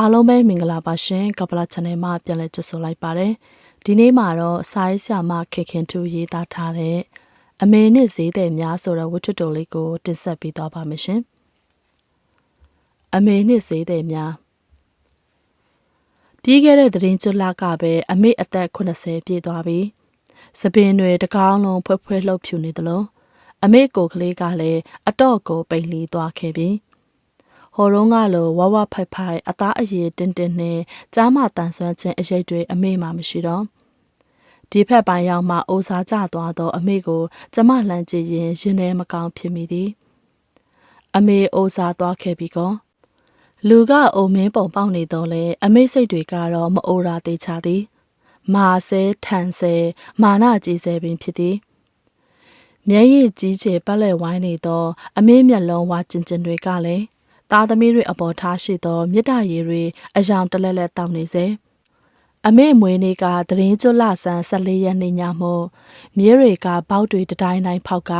အားလုံးပဲမင်္ဂလာပါရှင်ကပလာ channel မှာပြန်လည်ကြိုဆိုလိုက်ပါတယ်ဒီနေ့မှာတော့စာရေးဆရာမခေခင်တူရေးသားထားတဲ့အမေနဲ့ဈေးတဲ့များဆိုတဲ့ဝတ္ထုတိုလေးကိုတင်ဆက်ပေးသွားပါမယ်ရှင်အမေနဲ့ဈေးတဲ့များပြီးခဲ့တဲ့သတင်းကျွလကပဲအမေအသက်80ပြည့်သွားပြီစပင်တွေတကောင်းလုံးဖွဲဖွဲလှုပ်ဖြူနေသလိုအမေကိုကလေးကလည်းအတော့ကိုပိန်လီသွားခဲ့ပြီ။ ဟိုတုန်းကလိုဝဝဖိုက်ဖိုက်အသားအရည်တင်းတင်းနဲ့ကြားမတန်ဆွမ်းခြင်းအရေးတွေအမေမှမရှိတော့ဒီဖက်ပိုင်းရောက်မှအိုစာကျသွားသော အမေကိုကျမလှမ်းကြည့်ရင်ရင်ထဲမကောင်းဖြစ်မိသည်အမေအိုစာသွားခဲ့ပြီကောလူကအုံမင်းပုံပေါက်နေတော့လေအမေစိတ်တွေကတော့မအိုရာသေးချသည်မာဆဲထန်ဆဲမာနကြီးဆဲပင်ဖြစ်သည်မျက်ရည်ကြီးချေပတ်လက်ဝိုင်းနေသော အမေမျက်လုံးဝါကျင်ကျင်တွေကလည်း သားသမီးတွေအပေါ်ထားရှိသောမြစ်တာရည်တွေအယောင်တလဲလဲတောင်းနေစေအမေမွေးနေ့ကသတင်းကျွလဆန်း14ရက်နေ့ညမှမြေတွေက ပေါက်တွေတတိုင်းတိုင်းဖောက်က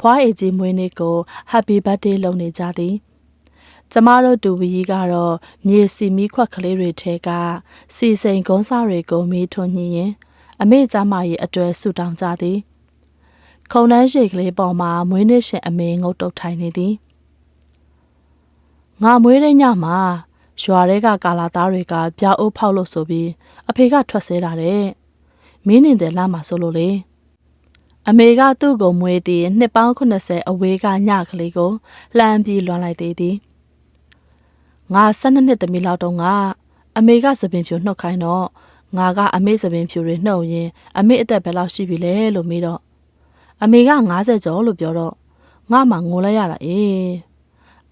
ဖွားအေကြီးမွေးနေ့ကို Happy Birthday လုပ်နေကြသည်ကျမတို့တူဝီကြီးကတော့မြေစီမီခွက်ကလေးတွေထဲကစီစိန်ကုန်းစားတွေကိုမီးထွန်းညင်းရင်အမေကျမရဲ့အတွဲဆူတောင်းကြသည် ခုံနှန်းရှိကလေးပေါ်မှာမွေးနေ့ရှင်အမေငုတ်တုတ်ထိုင်နေသည် ငါမွေးတဲ့ညမှာရွာတွေကကာလာသားတွေကပြားအိုးဖောက်လို့ဆိုပြီးအဖေကထွက်ဆဲတာတဲ့မင်းနေတဲ့လမ်းမှာဆိုလို့လေအမေကသူ့ကိုမွေးသည်နှစ်ပေါင်း80အဝေးကညကလေးကိုလှမ်းပြီးလွှမ်းလိုက်သေးသည်ငါ12နှစ်သမီးလောက်တော့ကအမေကသပင်ဖြူနှုတ်ခိုင်းတော့ငါကအမေသပင်ဖြူတွေနှုတ်ရင်အမေအသက်ဘယ်လောက်ရှိပြီလဲလို့မေးတော့အမေက90ကျော်လို့ပြောတော့ငါမှငိုလိုက်ရတာအေး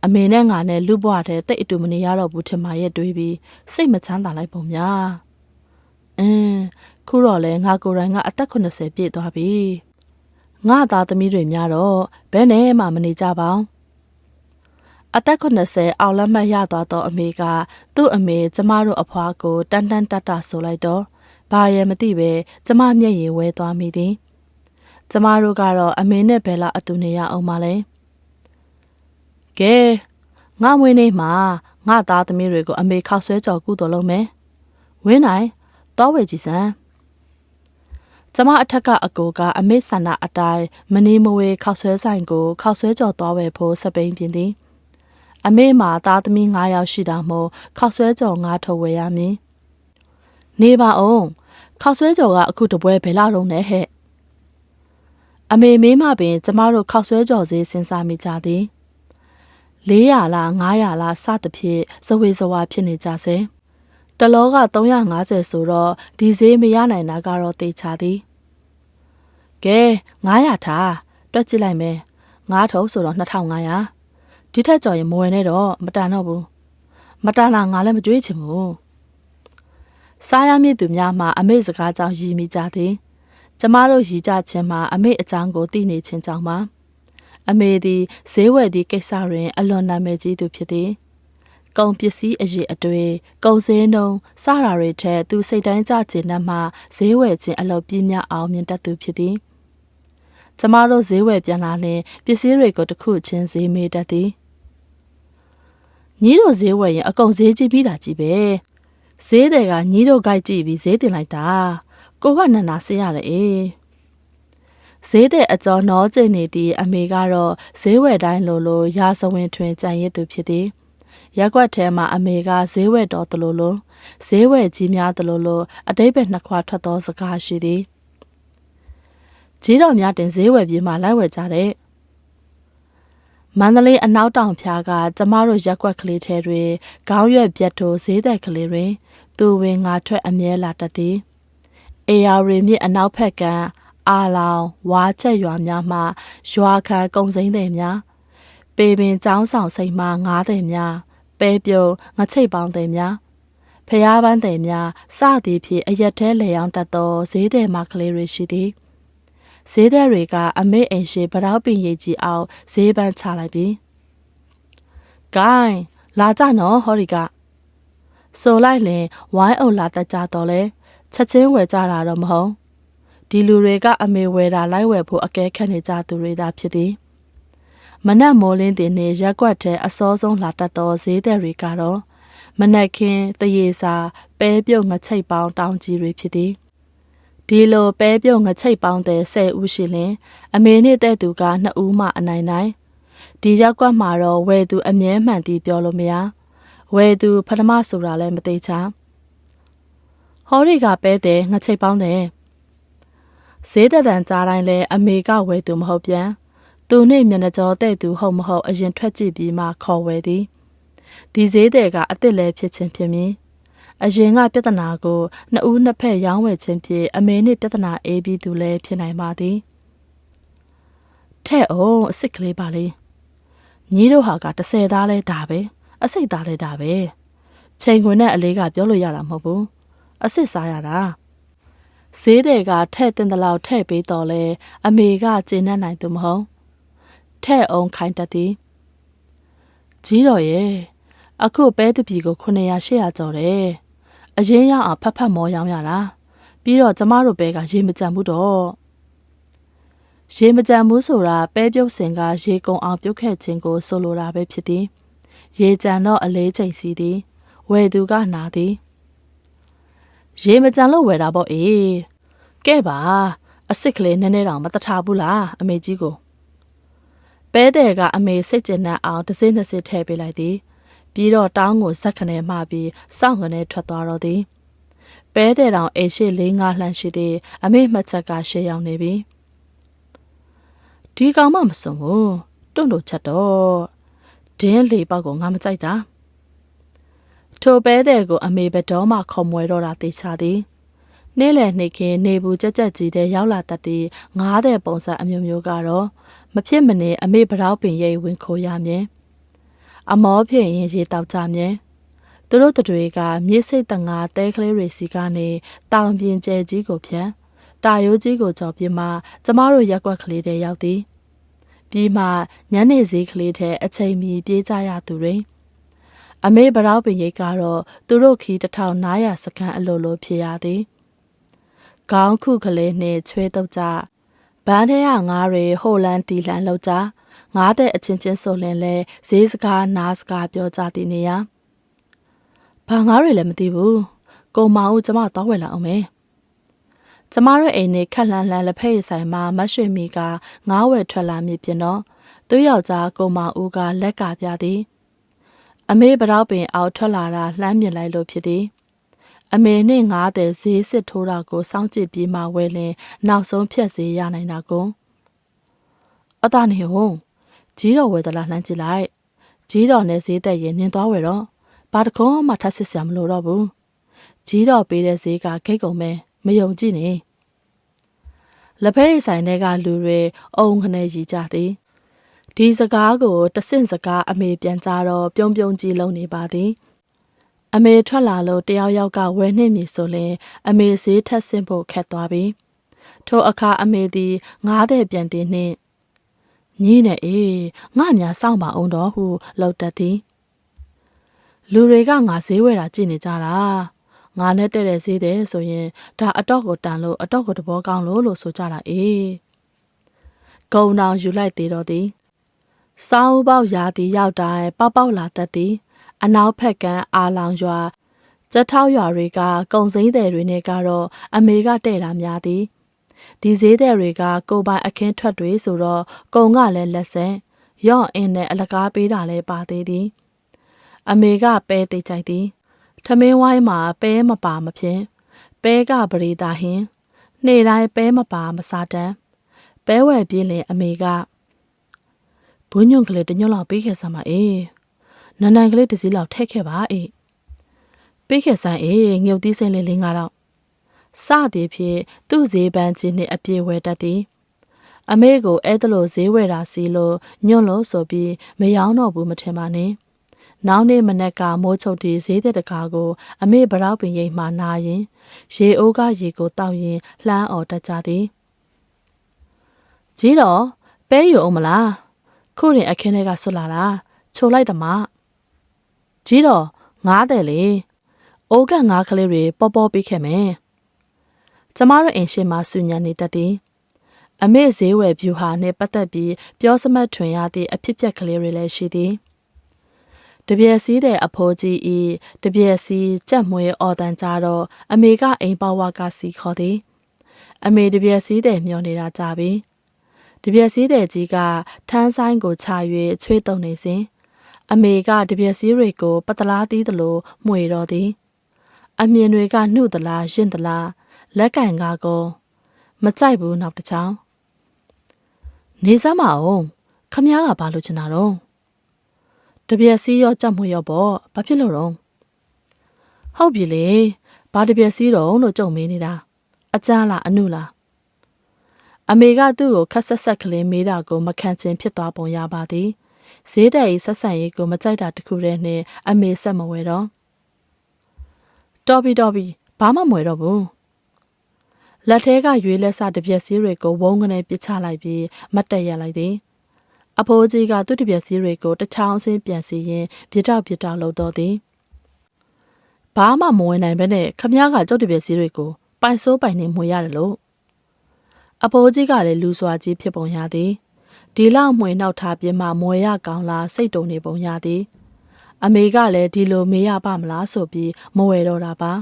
အမေနဲ့ငါနဲ့လူ့ဘဝထဲတိတ်အတူမနေရတော့ဘူးထင်မှရဲ့တွေးပြီးစိတ်မချမ်းသာလိုက်ပုံများအင်းခုတော့လဲငါကိုယ်တိုင်ကအသက်80ပြည့်သွားပြီငါသားသမီးတွေများတော့ဘယ်နဲ့မှမနေကြပါဘူးအသက်80အောင်လက်မှတ်ရသွားတော့အမေကသူ့အမေကျမတို့အဖွားကိုတန်တန်တတဆိုလိုက်တော့ဘာရဲ့မသိပဲကျမမျက်ရည်ဝဲသွားမိသည်ကျမတို့ကတော့အမေနဲ့ဘယ်လောက်အတူနေရအောင်မလဲ ကဲငါမွေးနေ့မှာငါသားသမီးတွေကိုအမေခောက်ဆွဲကြော်ကုတော်လုံးမယ်ဝင်းနိုင်တောဝေကြီးစံကျမအထက်ကအကိုကအမေဆန္ဒအတိုင်းမနေမဝေခောက်ဆွဲဆိုင်ကိုခောက်ဆွဲကြော်သွားဝယ်ဖို့စပိန်ပြင်းသည်အမေမှာသားသမီး9ယောက်ရှိတာမို့ခောက်ဆွဲကြော်9ထုတ်ဝယ်ရမည်နေပါအောင်ခောက်ဆွဲကြော်ကအခုတပွဲဘယ်လောက်လုံးနဲ့ဟဲ့အမေမေးမှပင်ကျမတို့ခောက်ဆွဲကြော်စေးစဉ်းစားမိကြသည် 400လား900လားစသဖြင့်ဇဝေဇဝါဖြစ်နေကြစေတလောက350ဆိုတော့ဒီဈေးမရနိုင်တာကတော့တေချာသည်ကဲ900ထားတွက်ကြည့်လိုက်မယ်9ထုပ်ဆိုတော့2500ဒီထက်ကြော်ရင်မဝယ်နဲ့တော့မတန်တော့ဘူးမတန်လားငါလည်းမကြွေးချင်ဘူးစားရမည့်သူများမှအမေစကားကြောင့်ရည်မိကြသည်ကျမတို့ရည်ကြခြင်းမှာအမေအကြောင်းကိုသိနေခြင်းကြောင့်ပါ အမေသည်ဈေးဝယ်သည့်ကိစ္စတွင် အလွန်နာမည်ကြီးသူဖြစ်သည်။ကုန်ပစ္စည်းအရေးအတွေ့ကုန်စည်နှုန်းစတာတွေထက်သူစိတ်တိုင်းကြခြင်းနဲ့မှဈေးဝယ်ခြင်းအလုပ်ပြင်းများအောင်မြင်တတ်သူဖြစ်သည်။ကျမတို့ဈေးဝယ်ပြန်လာရင်ပစ္စည်းတွေကိုတစ်ခုချင်းဈေးမေးတတ်သည်။ညီတို့ဈေးဝယ်ရင်အကုန်ဈေးကြည့်ပြီးတာကြီးပဲ။ဈေးတွေကညီတို့ကြိုက်ကြည့်ပြီးဈေးတင်လိုက်တာ။ကိုကနန္နာဆေးရတယ်အေး။ ဈေးတဲ့အကျော်နောကျိနေသည့်အမေကတော့ဈေးဝယ်တိုင်းလိုလိုရာဇဝင်ထွင်ကြံရစ်သူဖြစ်သည်ရက်ွက်ထဲမှာအမေကဈေးဝယ်တော်တလို့လို့ဈေးဝယ်ကြီးများတလို့လို့အတိတ်ပဲနှစ်ခွာထွက်သောစကားရှိသည်ကြီးတော်များတင်ဈေးဝယ်ပြေးမှလိုက်ဝယ်ကြတဲ့မန္တလေးအနောက်တောင်ဖျားကကျမတို့ရက်ွက်ကလေးထဲတွင်ခေါင်းရွက်ပြတ်ထိုးဈေးသက်ကလေးတွင်သူဝင်ငါထွက်အမြဲလာတတ်သည်အေယာရီမြစ်အနောက်ဘက်က အာလောင်ဝါချက်ရွာများမှရွာခံကုံစိမ့်တဲ့များပေပင်ចောင်းဆောင်စိတ်မှငားတဲ့များပဲပြုံငချိတ်ပေါင်းတဲ့များဖျားပန်းတဲ့များစသည်ဖြင့်အရက်ထဲလေအောင်တတ်သောဈေးတဲ့မကလေးတွေရှိသည်ဈေးတဲ့တွေကအမေအိမ်ရှိဗရောက်ပင်ရိပ်ကြီးအောင်ဈေးပန်းချလိုက်ပြီ။ဂိုင်းလာကြနော်ဟောဒီကဆိုလိုက်လင်ဝိုင်းအုံလာတတ်ကြတော့လဲချက်ချင်းဝယ်ကြတာတော့မဟုတ် ဒီလူတွေကအမေဝယ်တာလိုက်ဝယ်ဖို့အကဲခတ်နေကြသူတွေသာဖြစ်သည်မနက်မိုးလင်းတင်နေရက်ွက်ထဲအစောဆုံးလာတတ်သောဈေးတဲ့တွေကတော့မနက်ခင်းတရေစာပဲပြုတ်ငချိတ်ပေါင်းတောင်းကြီးတွေဖြစ်သည်ဒီလိုပဲပြုတ်ငချိတ်ပေါင်းတဲ့10ဦးရှိလင်အမေနဲ့တဲ့သူက2ဦးမှအနိုင်နိုင်ဒီရက်ကွက်မှာတော့ဝယ်သူအမြဲမှန်တီးပြောလို့မရဝယ်သူပထမဆိုတာလည်းမသေးချာဟောရီကပဲတဲ့ငချိတ်ပေါင်းတဲ့ ဈေးတက်တန်ကြားတိုင်းလဲအမေကဝယ်သူမဟုတ်ပြန်သူနဲ့မျက်နှာကြောတဲ့သူဟုတ်မဟုတ်အရင်ထွက်ကြည့်ပြီးမှခေါ်ဝယ်သည်ဒီဈေးတဲ့ကအစ်စ်လဲဖြစ်ချင်းဖြစ်မည်အရင်ကပြဿနာကိုနှစ်ဦးနှစ်ဖက်ရောင်းဝယ်ခြင်းဖြင့်အမေနဲ့ပြဿနာအေးပြီးသူလည်းဖြစ်နိုင်ပါသည်ထဲ့အောင်အစ်စ်ကလေးပါလေညီတို့ဟာက30သားလဲဒါပဲအစိတ်သားလဲဒါပဲချိန်ခွင်နဲ့အလေးကပြောလို့ရတာမဟုတ်ဘူးအစ်စ်စားရတာ ဈေးတွေကထဲ့တင်တလောက်ထဲ့ပေးတော်လဲအမေကကျင်းနဲ့နိုင်သူမဟုတ်ထဲ့အောင်ခိုင်းတတ်သည်ကြီးတော်ရဲ့အခုပဲတပြီကို900 800ကျော်တယ်အရင်ရောက်အောင်ဖတ်ဖတ်မောရောင်းရတာပြီးတော့ကျမတို့ပဲကရေမကြံဘူးတော့ရေမကြံဘူးဆိုတာပဲပြုတ်စင်ကရေကုံအောင်ပြုတ်ခဲ့ခြင်းကိုဆိုလိုတာပဲဖြစ်သည် ရေကြံတော့အလေးချိန်စီသည်ဝယ်သူကနာသည် ရေမကြံလို့ဝယ်တာပေါ့အေးကဲပါအစ်စ်ကလေးနည်းနည်းတောင်မတထားဘူးလားအမေကြီးကိုပဲတဲ့ကအမေစိတ်ကျဉ်နှံ့အောင်တစ်စိနှစ်စိထည့်ပေးလိုက်သည်ပြီးတော့တောင်းကိုဇက်ခနဲမှပြီးစောင့်ကနေထွက်သွားတော့သည်ပဲတဲ့တောင်အိမ်ရှိ၄၅လှမ်းရှိသည်အမေမှတ်ချက်ကရှေ့ရောက်နေပြီဒီကောင်မှမစုံဘူးတွန့်လို့ချက်တော့ဒင်းလေပေါက်ကိုငါမကြိုက်တာ ထိုပဲတဲ့ကိုအမေဘတော်မှခေါ်မွဲတော့တာတေချာသည်နေ့လည်နှိတ်ခင်းနေဘူးကြက်ကြက်ကြီးတဲ့ရောက်လာတတ်တဲ့ငားတဲ့ပုံစံအမျိုးမျိုးကတော့မဖြစ်မနေအမေဗရောက်ပင်ရိပ်ဝင်ခိုးရမြင်အမောဖြစ်ရင်ရေတောက်ကြမြင်သူတို့တွေကမြစ်စိတ်တငါတဲကလေးတွေစီကနေတောင်ပြင်ကျဲကြီးကိုဖြန်းတာယိုးကြီးကိုကြော်ပြမကျမတို့ရက်ွက်ကလေးတွေရောက်သည်ပြီးမှညနေစည်းကလေးထဲအချိန်မီပြေးကြရသူတွေ အမေဗရောက်ပင်ရိပ်ကတော့သူတို့ခီး1900စကန်အလိုလိုဖြစ်ရသည်ခေါင်းခုကလေးနှင့်ချွေးတုပ်ကြဘန်းထဲကငါးတွေဟိုလန်တီလန်လောက်ကြငါးတဲ့အချင်းချင်းဆိုလင်လဲဈေးစကားနားစကားပြောကြတဲ့နေရာဘာငါးတွေလည်းမသိဘူးကိုမောင်ဦးကျမတော့ဝယ်လာအောင်မယ်ကျမတို့အိမ်နေခက်လန်းလန်းလက်ဖက်ရည်ဆိုင်မှာမတ်ရွှေမီကငားဝယ်ထွက်လာမည်ပြင်တော့သူ့ယောက်ျားကိုမောင်ဦးကလက်ကပြသည် အမေဗရောက်ပင်အောက်ထွက်လာတာလှမ်းမြင်လိုက်လို့ဖြစ်သည်အမေနဲ့ငားတဲ့ဈေးစစ်ထိုးတာကိုစောင့်ကြည့်ပြီးမှဝယ်လင်နောက်ဆုံးဖြတ်စေရနိုင်တာကိုအတားနေဟုတ်ကြီးတော်ဝယ်သလားလှမ်းကြည့်လိုက်ကြီးတော်နဲ့ဈေးသက်ရင်နင်းသွားဝယ်တော့ဘာတကုံးမှထပ်စစ်စရာမလိုတော့ဘူးကြီးတော်ပေးတဲ့ဈေးကဂိတ်ကုန်ပဲမယုံကြည်နေလက်ဖက်ရည်ဆိုင်တွေကလူတွေအုံခနဲ့ရီကြသည် ဒီစကားကိုတဆင့်စကားအမေပြန်ကြတော့ပြုံးပြုံးကြီးလုံနေပါသည်အမေထွက်လာလို့တယောက်ယောက်ကဝယ်နှင့်မည်ဆိုရင်အမေဈေးထက်ဆင့်ဖို့ခက်သွားပြီထိုအခါအမေသည်ငားတဲ့ပြန်တင်နှင့်ညီးနဲ့အေးငါများစောင့်ပါအောင်တော့ဟုလောက်တတ်သည်လူတွေကငါဈေးဝယ်တာကြည့်နေကြတာငါနဲ့တဲ့တဲ့ဈေးတဲ့ဆိုရင်ဒါအတော့ကိုတန်လို့အတော့ကိုတဘောကောင်းလို့လို့ဆိုကြတာအေးကုံတောင်ယူလိုက်သေးတော့သည် စောင်းပေါက်ရာသည်ရောက်တိုင်းပေါက်ပေါက်လာတတ်သည်အနောက်ဖက်ကန်းအာလောင်ရွာကြက်ထောက်ရွာတွေကကုံစိမ့်တဲ့တွေနဲ့ကတော့အမေကတဲ့တာများသည်ဒီဈေးတဲ့တွေကကိုပိုင်အခင်းထွက်တွေဆိုတော့ကုံကလည်းလက်ဆက်ရော့အင်းနဲ့အလကားပေးတာလည်းပါသေးသည်အမေကပဲသိကြိုက်သည်ထမင်းဝိုင်းမှာပဲမပါမဖြင့်ပဲကပရိသာဟင်းနေ့တိုင်းပဲမပါမစားတမ်းပဲဝယ်ပြေးလင်အမေက ဘုံညွန့်ကလေးတညွန့်လောက်ပေးခဲ့စမ်းပါအေးနန်နန်ကလေးတစ်စီးလောက်ထည့်ခဲ့ပါအေးပေးခဲ့စမ်းအေးငုတ်သီးစိမ့်လေးလေးငါတော့စသည်ဖြင့်သူ့ဈေးပန်းချင်းနှင့်အပြည့်ဝဲတတ်သည်အမေကိုအဲ့ဒါလိုဈေးဝယ်တာစီလို့ညွန့်လို့ဆိုပြီးမယောင်းတော့ဘူးမထင်ပါနဲ့နောက်နေ့မနက်ကမိုးချုပ်တီဈေးတဲ့တကားကို အမေဗရောက်ပင်ရိပ်မှနာရင်ရေအိုးကရေကိုတောက်ရင်လှမ်းအော်တက်ကြသည်ကြီးတော့ပဲယူအောင်မလား ခုရင်အခင်းထဲကဆွတ်လာတာချိုလိုက်တမကြီးတော့ငားတယ်လေအိုးကငားကလေးတွေပေါ်ပေါ်ပြီးခဲ့မယ်ကျမတို့အိမ်ရှိမှဆူညံနေတတ်သည်အမေဈေးဝယ်ဖြူဟာနှင့်ပတ်သက်ပြီးပြောစမတ်ထွင်ရသည့်အဖြစ်ပြက်ကလေးတွေလည်းရှိသည်တပြက်စီးတဲ့အဖိုးကြီးဤတပြက်စီးကြက်မွေးအော်တန်ကြတော့အမေကအိမ်ပေါဝါကစီခေါ်သည် အမေတပြက်စီးတဲ့မျောနေတာကြပြီ တပြက်စီးတဲ့ကြီးကထန်းဆိုင်ကိုခြာ၍ချွေးတုံနေစဉ်အမေကတပြက်စီးတွေကိုပတလားတီးသလိုမှွေတော်သည် အမြင်တွေကနှုတ်သလားရှင်းသလားလက်ကင်ကားကောမကြိုက်ဘူးနောက်တစ်ချောင်းနေစမ်းမအောင်ခမ ्या ကဘာလို့ချင်တာတော့တပြက်စီးရောကြက်မွေရောပေါ့ဘာဖြစ်လို့တော့ဟုတ်ပြီလေဘာတပြက်စီးတော့လို့ကြုံမေးနေတာအကြလားအနုလား အမေကသူ့ကိုခက်ဆက်ဆက်ကလေးမေးတာကိုမခံချင်ဖြစ်သွားပုံရပါသည်ဈေးတဲ့ဤဆက်ဆံရေးကိုမကြိုက်တာတခုတည်းနဲ့အမေဆက်မဝဲတော့တော်ပြီတော်ပြီဘာမှမဝဲတော့ဘူးလက်ထဲကရွေးလက်စတစ်ပြက်စီးတွေကိုဝုန်းကနေပစ်ချလိုက်ပြီးမတ်တက်ရလိုက်သည်အဖိုးကြီးကသူ့တစ်ပြက်စီးတွေကိုတချောင်းစင်းပြန်စီရင်ပြစ်တော့ပြစ်တော့လှုပ်တော့သည်ဘာမှမဝင်နိုင်ဘဲနဲ့ခမည်းကကြောက်တစ်ပြက်စီးတွေကိုပိုင်စိုးပိုင်နေမှွေရတယ်လို့ အဖိုးကြီးကလည်းလူစွာကြီးဖြစ်ပုံရသည်ဒီလောက်မှွေနောက်ထားပြင်းမှမွေရကောင်းလားစိတ်တုံနေပုံရသည် အမေကလည်းဒီလိုမေးရပါမလားဆိုပြီးမဝယ်တော့တာပါ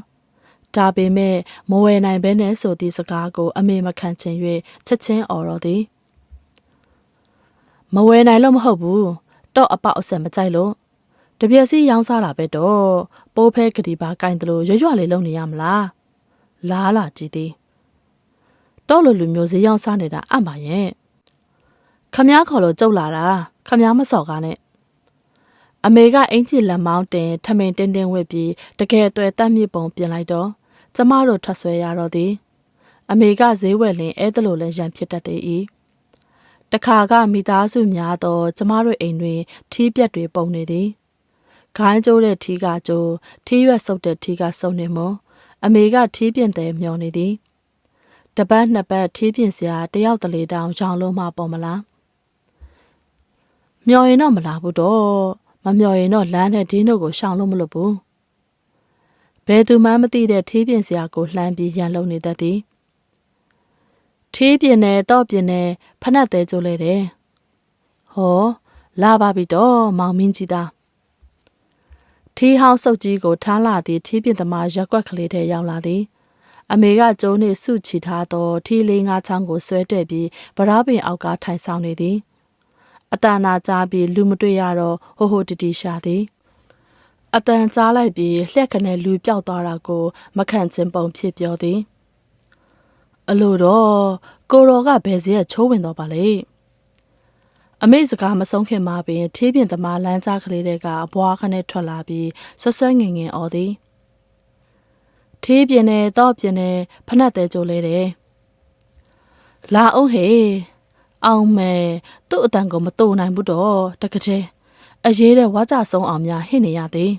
ဒါပေမဲ့မဝယ်နိုင်ဘဲနဲ့ဆိုသည့်စကားကို အမေမခံချင်၍ချက်ချင်းអော်တော့သည်မဝယ်နိုင်လို့မဟုတ်ဘူးတော့အပေါက်အဆက်မကြိုက်လို့တပြက်စီရောင်းစားတာပဲတော့ပိုးဖဲကတိပါကင်တယ်လို့ရွရွလေးလုံနေရမလားလားလာကြည့်သည် တော့လိုလူမျိုးဈေးရောင်းစားနေတာအမှန်ရဲ့ခမားခေါ်လို့ကြုတ်လာတာခမားမစော်ကားနဲ့အမေကအင်ကြီးလက်မောင်းတင်ထမင်တင်းတင်းဝစ်ပြီးတကယ်အသွဲတက်မြစ်ပုံပြင်လိုက်တော့ကျမတို့ထွက်ဆွဲရတော့သည် အမေကဈေးဝယ်လင်အဲ့ဒါလိုလဲရံဖြစ်တတ်သေး၏တခါကမိသားစုများသောကျမတို့အိမ်တွင် ထီးပြက်တွေပုံနေသည်ခိုင်းကျိုးတဲ့ထီးကကျိုးထီးရွက်ဆုပ်တဲ့ထီးကဆုပ်နေမအမေကထီးပြင်တယ်မျောနေသည် တပတ်နှစ်ပတ်ထီးပြင်စရာတယောက်တလေတောင်ရောင်လုံးမှပေါ်မလားမျောရင်တော့မလာဘူးတော့မမျောရင်တော့လမ်းနဲ့ဒင်းတို့ကိုရှောင်လို့မလွတ်ဘူးဘယ်သူမှမသိတဲ့ထီးပြင်စရာကိုလှမ်းပြီးရန်လုံနေတတ်သည်ထီးပြင်နဲ့တော့ပြင်နဲ့ဖနက်သေးကြိုးလဲတယ်ဟောလာပါပြီတော့မောင်မင်းကြီးသားထီးဟောင်းစုပ်ကြီးကိုထားလာသည့်ထီးပြင်သမားရက်ွက်ကလေးထဲရောက်လာသည် အမေကကျုံးနှင့်စုချီထားသောထီးလေးငါးချောင်းကိုဆွဲတက်ပြီးဗရာပင်အောက်ကထိုင်ဆောင်နေသည်အတန်နာကြားပြီးလူမတွေ့ရတော့ဟိုဟိုတီတီရှာသည်အတန်ကြားလိုက်ပြီးလျက်ကနေလူပြောက်သွားတာကို မခံချင်ပုံဖြစ်ပြောသည်အလိုတော့ကိုရောကဘယ်စီကချိုးဝင်တော့ပါလေအမေစကားမဆုံးခင်မှာပင်ထေးပြင်သမားလမ်းကြားကလေးတွေကအဘွားခနဲ့ထွက်လာပြီးဆွဆွငင်ငင်អော်သည် ထေးပြင်နဲ့တော့ပြင်နဲ့ဖနက်သေးကြိုလဲတယ်လာအောင်ဟေးအောင်မဲသူ့အတန်ကိုမတူနိုင်ဘူးတော့တကယ်အရေးတဲ့ဝါကြဆုံးအောင်များဟင့်နေရသည်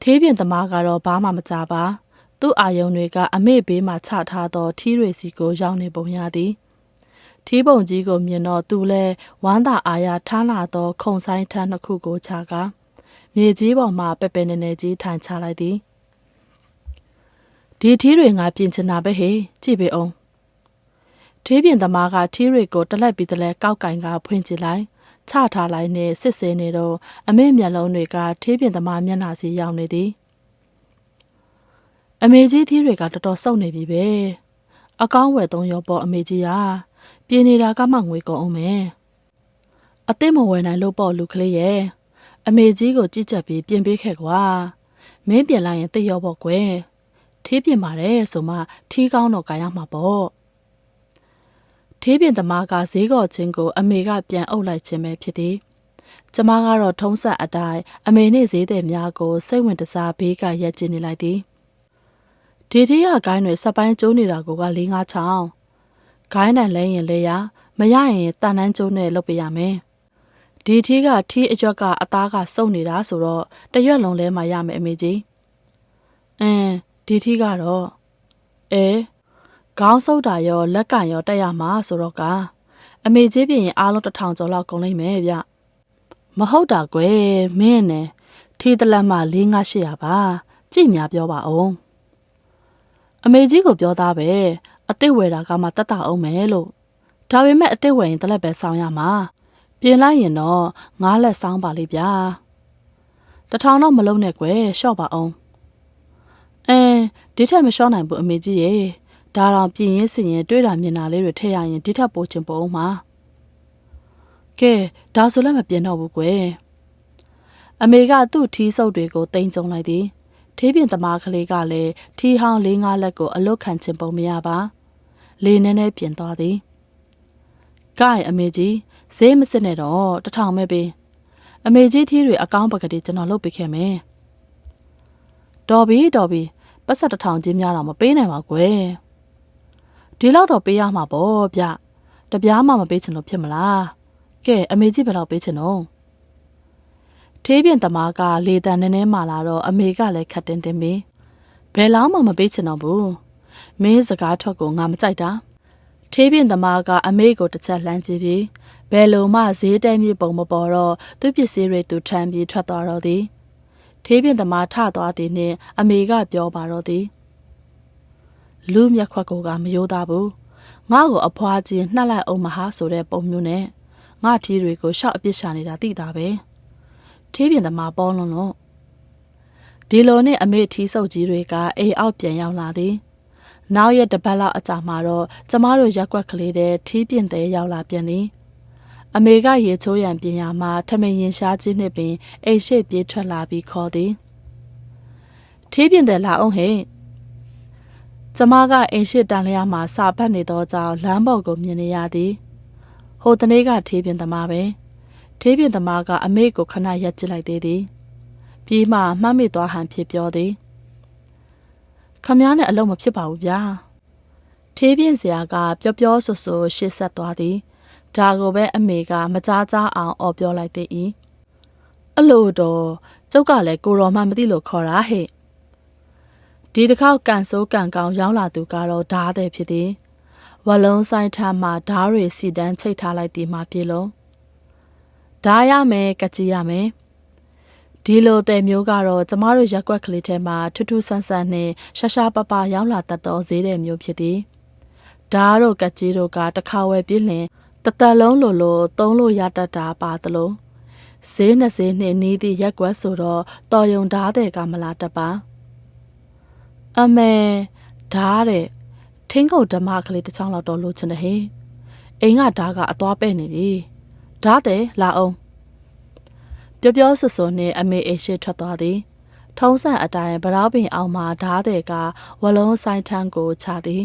သေးပြင်သမားကတော့ဘာမှမကြပါသူ့အာယုံတွေကအမေဘေးမှာချထားသောထီးတွေစီကိုရောက်နေပုံရသည်ထီးပုံကြီးကိုမြင်တော့သူလည်းဝမ်းသာအားရထားလာသောခုံဆိုင်ထမ်းနှစ်ခုကိုချကားမြေကြီးပေါ်မှာပက်ပယ်နေနေကြီးထိုင်ချလိုက်သည် ဒီထီးတွေငါပြင်ချင်တာပဲဟေ့ကြည့်ပေအောင်ထေးပြင်သမားကထီးတွေကိုတလက်ပြီးတလဲကောက်ကင်ကဖွင့်ကြည့်လိုက်ချထားလိုက်နဲ့စစ်စဲနေတော့အမေမျက်လုံးတွေကထေးပြင်သမားမျက်နှာစီရောက်နေသည်အမေကြီးသီးတွေကတော်တော်စုံနေပြီပဲအကောင်းဝယ်သုံးရောပေါ့အမေကြီးကပြင်းနေတာကမှငွေကုန်အောင်မယ်အသိမဝယ်နိုင်လို့ပေါ့လူကလေးရဲ့အမေကြီးကိုကြည့်ချက်ပြီးပြင်ပေးခဲ့ကွာမင်းပြင်လိုက်ရင်သိရောပေါ့ကွယ် ထီးပြင်ပါတယ်ဆိုမှထီးကောင်းတော့ကာရမှာပေါ့ထီးပြင်သမားကဈေးကော်ချင်းကို အမေကပြန်အုပ်လိုက်ခြင်းပဲဖြစ်သည်ကျမကတော့ထုံးဆက်အတိုင်းအမေနဲ့ဈေးသည်များကိုစိတ်ဝင်တစားဘေးကရက်ကျင်းနေလိုက်သည်ဒီထီးရဂိုင်းတွေစက်ပိုင်းကျိုးနေတာကိုက၄၅ချောင်းဂိုင်းနိုင်လဲရင်လဲရမရရင်တန်တန်းကျိုးနဲ့လုပ်ပေးရမယ်ဒီထီးကထီးအရွက်ကအသားကစုပ်နေတာဆိုတော့တရွက်လုံးလဲမှရမယ်အမေကြီးအင်း ဒီထီးကတော့အဲခေါင်းဆုပ်တာရောလက်ကရောတက်ရမှာဆိုတော့ကအမေကြီးပြင်ရင်အားလုံးတစ်ထောင်ကျော်လောက်ကုန်လိမ့်မယ်ဗျမဟုတ်တာကွယ်မင်းနဲ့ထီးတလက်မှ၄၅၈0ပါကြည့်များပြောပါအောင်အမေကြီးကိုပြောသားပဲအစ်စ်ဝယ်တာကမှတတ်တာအောင်မယ်လို့ဒါပေမဲ့အစ်စ်ဝယ်ရင်တလက်ပဲဆောင်းရမှာပြင်လိုက်ရင်တော့ငားလက်ဆောင်းပါလိဗျာတထောင်တော့မလုံးနဲ့ကွယ်ရှော့ပါအောင်အဲ ဒီထက်မလျှော့နိုင်ဘူးအမေကြီးရေဒါတော့ပြင်းရင်းစင်ရင်တွေးတာမြင်တာလေးတွေထည့်ရရင်ဒီထက်ပိုချင်ပုံမှာကဲဒါဆိုလည်းမပြင်တော့ဘူးကွယ်အမေကသူ့ထီးဆုပ်တွေကိုတိမ်ကြုံလိုက်သည်ထေးပြင်သမားကလေးကလည်းထီးဟောင်းလေးငါးလက်ကိုအလုတ်ခံချင်ပုံမရပါလေနဲနဲပြင်သွားသည်ကဲအမေကြီးဈေးမစစ်နဲ့တော့တထောင်မဲ့ပေးအမေကြီးထီးတွေအကောင်းပကတိကျွန်တော်လုပ်ပေးခဲ့မယ်တော်ပြီတော်ပြီ ပတ်ဆက်တစ်ထောင်ချင်းများတော့မပေးနိုင်ပါကွယ်ဒီလောက်တော့ပေးရမှာပေါ့ဗျတပြားမှမပေးချင်လို့ဖြစ်မလားကဲအမေကြီးဘယ်လောက်ပေးချင်တော့ထေးပြင်သမားကလေတန်နည်းနည်းမှလာတော့အမေကလည်းခတ်တင်းတင်းပြီးဘယ်လောက်မှမပေးချင်တော့ဘူးမင်းစကားထွက်ကိုငါမကြိုက်တာထေးပြင်သမားကအမေကိုတစ်ချက်လှမ်းကြည့်ပြီးဘယ်လိုမှဈေးတဲမြေပုံမပေါ်တော့သူ့ပစ္စည်းတွေသူထမ်းပြီးထွက်သွားတော့သည် ထေးပြင်သမားထသွားသည်နှင့် အမေကပြောပါတော့သည်လူမျက်ခွက်ကိုကမယိုးသားဘူးငါ့ကိုအဖွားချင်းနှက်လိုက်အောင်မဟာဆိုတဲ့ပုံမျိုးနဲ့ငါထီးတွေကိုရှောက်အပြစ်ရှာနေတာသိတာပဲထေးပြင်သမားပေါလုံးလို့ဒီလိုနဲ့အမေထီးဆုပ်ကြီးတွေကအိမ်အောက်ပြန်ရောက်လာသည်နောက်ရက်တစ်ပတ်လောက်အကြာမှာတော့ကျမတို့ရက်ွက်ကလေးတဲ့ထီးပြင်သေးရောက်လာပြန်သည် အမေကရေချိုးရန်ပြင်ရမှာထမင်ရင်ရှားခြင်းနှင့်ပင်အိမ်ရှိပြေးထွက်လာပြီးခေါ်သည်ထီးပြင်တဲ့လာအောင်ဟဲ့ကျမကအိမ်ရှိတန်လျာမှာစာဖတ်နေသောကြောင့်လမ်းပေါ်ကိုမြင်နေရသည်ဟိုတနေ့ကထီးပြင်သမားပဲထီးပြင်သမားကအမေကိုခဏရက်ကြည့်လိုက်သေးသည်ပြီးမှမှတ်မိသွားဟန်ဖြစ်ပြောသည်ခမည်းနဲ့အလုံးမဖြစ်ပါဘူးဗျာထေးပြင်းစရာကပျော့ပျော့ဆူဆူရှေ့ဆက်သွားသည် ဒါကိုပဲအမေကမကြားကြားအောင်អော်ပြောလိုက်သေး၏အလို့တော့ကျုပ်ကလည်းကိုတော်မှမသိလို့ခေါ်တာဟဲ့ဒီတစ်ခေါက်ကန်ဆိုးကန်ကောင်းရောက်လာသူကတော့ဓားတဲ့ဖြစ်သည်ဝလုံးဆိုင်ထမှဓားတွေစီတန်းချိတ်ထားလိုက်သည်မှပြေလုံးဓားရမယ်ကကြည်ရမယ်ဒီလိုတဲ့မျိုးကတော့ကျမတို့ရက်ွက်ကလေးထဲမှာထူးထူးဆန်းဆန်းနဲ့ရှာရှာပပရောက်လာတတ်သောဈေးတဲ့မျိုးဖြစ်သည်ဓားတို့ကကြီးတို့ကတစ်ခါဝယ်ပြင်းလင် တသက်လုံးလိုလိုသုံးလို့ရတတ်တာပါသလိုဈေးနှစ်ဈေးနှစ်နီးသည့်ရက်ွက်ဆိုတော့တော်ယုံဓားတဲ့ကမလာတတ်ပါအမေဓားတဲ့ထင်းကုန်ဓမ္မကလေးတစ်ချောင်းလောက်တော့လိုချင်တယ်ဟေးအိမ်ကဓားကအသွားပဲ့နေပြီဓားတဲ့လာအောင်ပျော်ပျော်ဆွဆွနဲ့အမေအိရှိထွက်သွားသည်ထုံးစံအတိုင်းဗရောပင်အောင်မှာဓားတဲ့ကဝလုံးဆိုင်ထန်းကိုချသည်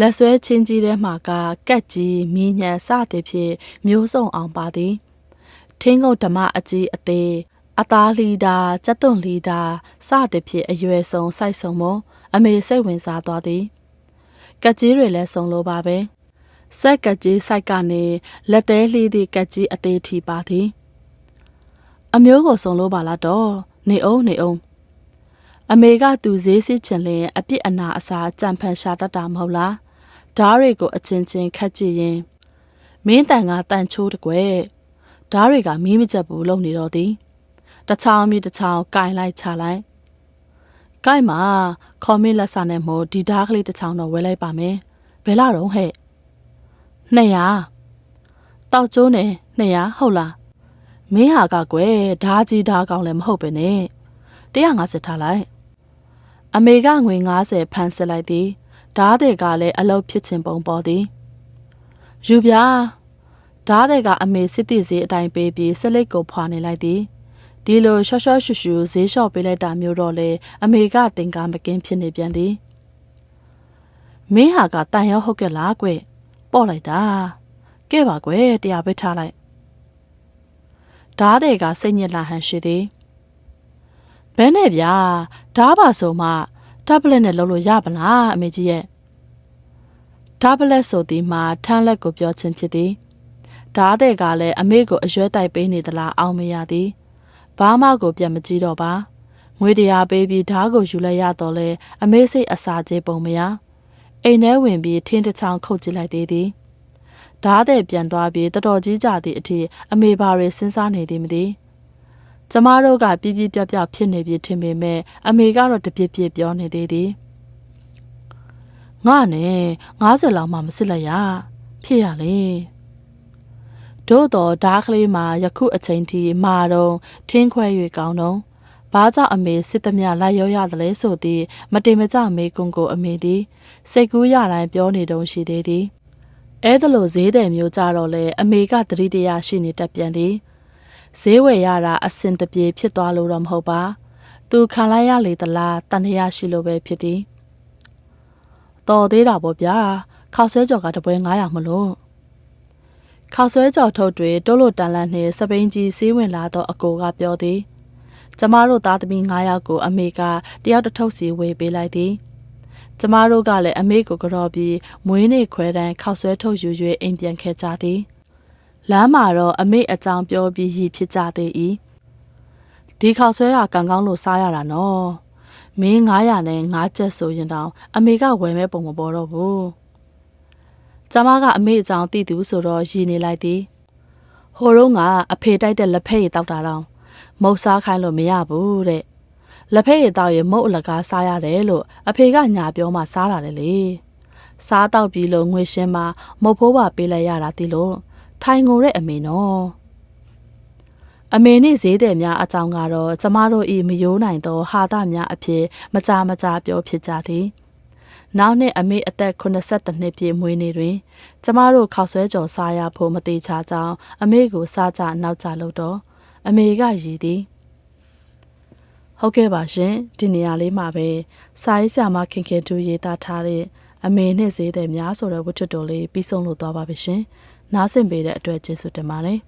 လက်ဆွဲချင်းကြီးထဲမှာကကက်ကြီးမီးညံစသည်ဖြင့်မျိုးစုံအောင်ပါသည်ထင်းကုတ်ဓမ္မအကြီးအသေးအသားလီတာကြက်သွန်လီတာစသည်ဖြင့်အရွယ်ဆုံးစိုက်ဆုံးမအမေစိတ်ဝင်စားသွားသည်ကက်ကြီးတွေလည်းစုံလိုပါပဲဆက်ကက်ကြီးစိုက်ကနေလက်သေးလှီးသည့်ကက်ကြီးအသေးထီပါသည်အမျိုးကိုစုံလို့ပါလားတော့နေအောင်နေအောင်အမေကသူဈေးစစ်ချင်လင်အပြစ်အနာအစာကြံဖန်ရှာတတ်တာမဟုတ်လား ဓားတွေကိုအချင်းချင်းခတ်ကြည့်ရင်မင်းတန်ကတန်ချိုးတကွယ်ဓားတွေကမီးမချက်ဘူးလုံနေတော့သည်တချောင်းမိတချောင်းကင်လိုက်ချလိုက်ကိုက်မှာခေါ်မင်းလက်စာနဲ့မို့ဒီဓားကလေးတစ်ချောင်းတော့ဝယ်လိုက်ပါမယ်ဘယ်လာတော့ဟဲ့200တောက်ကျိုးနဲ့200ဟုတ်လားမင်းဟာကကွယ်ဓာကြီးဓာကောင်းလည်းမဟုတ်ပဲနဲ့150ထားလိုက်အမေကငွေ90ဖန်စစ်လိုက်သည် ဓာတဲ့ကလည်းအလုပ်ဖြစ်ခြင်းပုံပေါ်သည်ယူပြဓာတဲ့ကအမေစစ်တိစည်းအတိုင်းပေးပြီးစလိတ်ကိုဖွာနေလိုက်သည်ဒီလိုရှော့ရှော့ရှူရှူဈေးလျှော့ပေးလိုက်တာမျိုးတော့လေအမေကတင်ကားမကင်းဖြစ်နေပြန်သည်မင်းဟာကတန်ရောဟုတ်ကဲ့လားကွပေါ့လိုက်တာကဲပါကွယ်တရားပဲထားလိုက်ဓားတွေကစိတ်ညစ်လာဟန်ရှိသည်ဘဲနဲ့ဗျာဓားပါဆိုမှ တဘလက်နဲ့လှုပ်လို့ရပါလားအမေကြီးရဲ့ဓားပလက်ဆိုသည်မှာထန်းလက်ကိုပြောခြင်းဖြစ်သည်ဓားတဲ့ကလည်းအမေကိုအရွယ်တိုက်ပေးနေသလားအောင်မရသည်ဘာမှကိုပြန်မကြည့်တော့ပါငွေတရားပေးပြီးဓားကိုယူလိုက်ရတော့လဲအမေစိတ်အစာကျေပုံမရအိမ်ထဲဝင်ပြီးထင်းတစ်ချောင်းခုတ်ကြည့်လိုက်သေးသည်ဓားတဲ့ပြန်သွားပြီးတော်တော်ကြီးကြသည့်အထိအမေဘာတွေစဉ်းစားနေသည်မသိ ကျမတို့ကပြပြပြပြဖြစ်နေပြီထင်ပေမဲ့အမေကတော့တပြစ်ပြစ်ပြောနေသေးသည်ငါနဲ့90လောက်မှမစစ်လိုက်ရဖြစ်ရလေတို့တော့ဓားကလေးမှာယခုအချိန်ထိမာတော့ထင်းခွဲ၍ကောင်းတော့ဘာကြောင့်အမေစစ်သမျှလိုက်ရောရတယ်လဲဆိုသည်မတင်မကြမေကွန်းကိုအမေသည်စိတ်ကူးရတိုင်းပြောနေတုံးရှိသေးသည်အဲဒါလိုဈေးတယ်မျိုးကြတော့လေအမေကသတိတရားရှိနေတတ်ပြန်သည် ဈေးဝယ်ရတာအစင်တပြေဖြစ်သွားလို့တော့မဟုတ်ပါသူခံလိုက်ရလေသလားတန်တရားရှိလို့ပဲဖြစ်သည်တော်သေးတာပေါ့ဗျာခောက်ဆွဲကြော်ကတပွဲ900မလို့ခောက်ဆွဲကြော်ထုတ်တွေတိုးလို့တန်လန့်နှင့်စပိန်ကြီးစီးဝင်လာတော့အကိုကပြောသည်ကျမတို့သားသမီး9ယောက်ကိုအမေကတယောက်တစ်ထုပ်စီဝေပေးလိုက်သည်ကျမတို့ကလည်းအမေကိုကြော်ပြီးမွေးနေ့ခွဲတန်းခောက်ဆွဲထုတ်ယူ၍အိမ်ပြန်ခဲ့ကြသည် လမ်းမှာတော့အမေအကြောင်းပြောပြီးရည်ဖြစ်ကြသေး၏ဒီခောက်ဆွဲကကံကောင်းလို့စားရတာနော်မင်း900နဲ့9ချက်ဆိုရင်တောင်အမေကဝယ်မဲ့ပုံမပေါ်တော့ဘူးကျမကအမေအကြောင်းသိသူဆိုတော့ရည်နေလိုက်သည်ဟိုတော့ကအဖေတိုက်တဲ့လက်ဖက်ရည်တောက်တာတော့မုတ်စားခိုင်းလို့မရဘူးတဲ့လက်ဖက်ရည်တောက်ရမုတ်အလကားစားရတယ်လို့အဖေကညာပြောမှစားတာလေလေစားတော့ပြီးလို့ငွေရှင်းမှမုတ်ဖိုးပါပေးလိုက်ရတာတိလို့ ထိုင်ငိုတဲ့အမေနော်အမေနဲ့ဈေးတယ်များအကြောင်းကတော့ကျမတို့ဤမယိုးနိုင်သောဟာသများအဖြစ်မကြမကြပြောဖြစ်ကြသည်နောက်နှစ်အမေအသက်82နှစ်ပြည့်မွေးနေ့တွင် ကျမတို့ခောက်ဆွဲကြော်စားရဖို့မတိချကြောင်းအမေကိုစားကြနောက်ကြလို့တော့အမေကရည်သည်ဟုတ်ကဲ့ပါရှင်ဒီနေရာလေးမှာပဲစာရေးဆရာမခင်ခင်တူရေးသားထားတဲ့အမေနဲ့ဈေးတဲ့များဆိုတဲ့ဝတ္ထုတော်လေးပြီးဆုံးလို့သွားပါပြီရှင် နားဆင်ပေးတဲ့အတွက်ကျေးဇူးတင်ပါတယ်